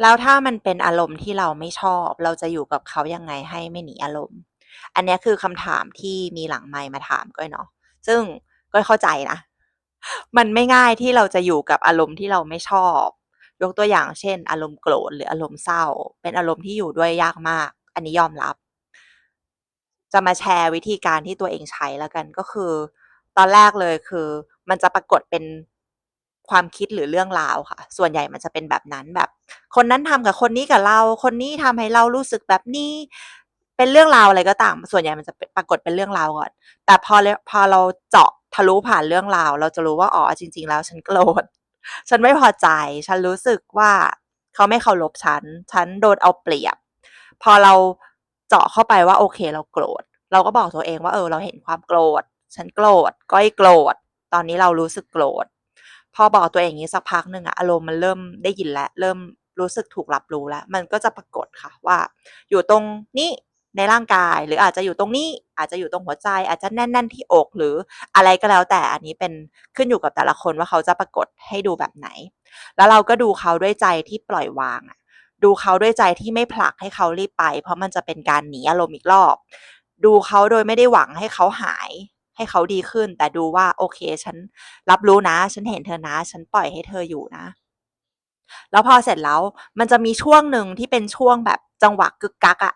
แล้วถ้ามันเป็นอารมณ์ที่เราไม่ชอบ เราจะอยู่กับเขายังไงให้ไม่หนีอารมณ์ อันเนี้ยคือคำถามที่มีหลังไมค์มาถามก้อยเนาะซึ่งก้อยเข้าใจนะ มันไม่ง่ายที่เราจะอยู่กับอารมณ์ที่เราไม่ชอบ ยกตัวอย่างเช่น อารมณ์โกรธหรืออารมณ์เศร้า เป็นอารมณ์ที่อยู่ด้วยยากมาก อันนี้ยอมรับ จะมาแชร์วิธีการที่ตัวเองใช้แล้วกันก็คือ ตอนแรกเลยคือ มันจะปรากฏเป็น ความคิดหรือเรื่องราวค่ะ ส่วนใหญ่มันจะเป็นแบบนั้นแบบ คนนั้นทำกับคนนี้กับเรา คนนี้ทำให้เรารู้สึกแบบนี้ เป็นเรื่องราวอะไรก็ตาม ส่วนใหญ่มันจะปรากฏเป็นเรื่องราวก่อน แต่พอพอเราเจาะทะลุผ่านเรื่องราว เราจะรู้ว่าอ๋อจริง ๆ แล้วฉันโกรธฉันไม่พอใจ ฉันรู้สึกว่าเขาไม่เคารพฉัน ฉันโดนเอาเปรียบ พอเราเจาะเข้าไปว่าโอเคเราโกรธ เราก็บอกตัวเองว่าเออเราเห็นความโกรธ ฉันโกรธก้อยโกรธ ตอนนี้เรารู้สึกโกรธ พอบอกตัวเองอย่างงี้สักพักหนึ่งอะอารมณ์มันเริ่มได้ยินแล้วเริ่มรู้สึกถูกรับรู้แล้ว มันก็จะปรากฏค่ะว่า อยู่ตรงนี้ในร่างกาย หรืออาจจะอยู่ตรงนี้อาจจะอยู่ตรงหัวใจ อาจจะแน่น ๆ ที่อกหรืออะไรก็แล้วแต่อันนี้เป็นขึ้นอยู่กับแต่ละคนว่าเขาจะปรากฏให้ดูแบบไหน แล้วเราก็ดูเขาด้วยใจที่ปล่อยวางอะดูเขาด้วยใจที่ไม่ผลักให้เขารีบไป เพราะมันจะเป็นการหนีอารมณ์อีกรอบ ดูเขาโดยไม่ได้หวังให้เขาหาย ให้เขาดีขึ้น แต่ดูว่าโอเค ฉันรับรู้นะ ฉันเห็นเธอนะ ฉันปล่อยให้เธออยู่นะ แล้วพอเสร็จแล้ว มันจะมีช่วงหนึ่งที่เป็นช่วงแบบจังหวะกึกกักอะ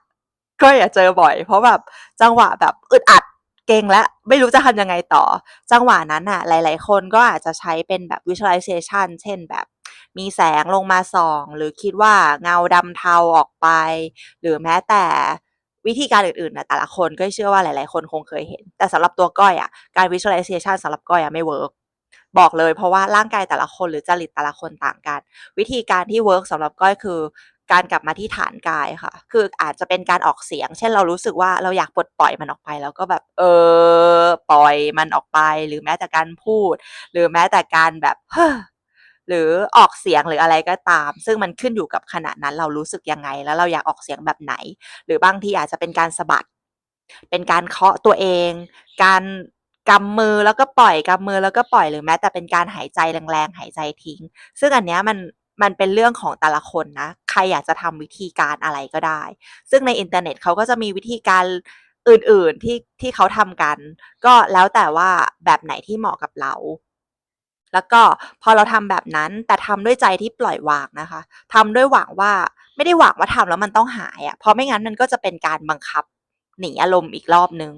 ก้อยอะเจอบ่อย เพราะแบบจังหวะแบบอึดอัดเกร็งแล้วไม่รู้จะทำยังไงต่อ จังหวะนั้นน่ะหลาย ๆ คนก็อาจจะใช้เป็นแบบ visualization เช่นแบบมีแสงลงมาส่อง หรือคิดว่าเงาดำเทาออกไป หรือแม้แต่ วิธีการอื่นๆนะแต่ละคนก้อยเชื่อว่าหลาย ๆ คนคงเคยเห็น แต่สำหรับตัวก้อยอะการ visualization สำหรับก้อยอะไม่เวิร์กบอกเลยเพราะว่าร่างกายแต่ละคนหรือจริตแต่ละคนต่างกัน วิธีการที่เวิร์กสำหรับก้อยคือการกลับมาที่ฐานกายค่ะ คืออาจจะเป็นการออกเสียง เช่นเรารู้สึกว่าเราอยากปลดปล่อยมันออกไปเราก็แบบ เออ ปล่อยมันออกไป หรือแม้แต่การพูด หรือแม้แต่การแบบเฮ้อ หรือออกเสียงหรืออะไรก็ตาม ซึ่งมันขึ้นอยู่กับขณะนั้นเรารู้สึกยังไง แล้วเราอยากออกเสียงแบบไหน หรือบางทีอาจจะเป็นการสะบัด เป็นการเคาะตัวเอง การกำมือแล้วก็ปล่อยกำมือแล้วก็ปล่อยหรือแม้แต่เป็นการหายใจแรงๆหายใจทิ้ง ซึ่งอันเนี้ยมันมันเป็นเรื่องของแต่ละคนนะ ใครอยากจะทำวิธีการอะไรก็ได้ ซึ่งในอินเทอร์เน็ตเขาก็จะมีวิธีการอื่นๆที่ที่เขาทำกัน ก็แล้วแต่ว่าแบบไหนที่เหมาะกับเรา แล้วก็พอเราทำแบบนั้นแต่ทำด้วยใจที่ปล่อยวางนะคะทำด้วยหวังว่าไม่ได้หวังว่าทำแล้วมันต้องหายอะเพราะไม่งั้นมันก็จะเป็นการบังคับหนีอารมณ์อีกรอบนึง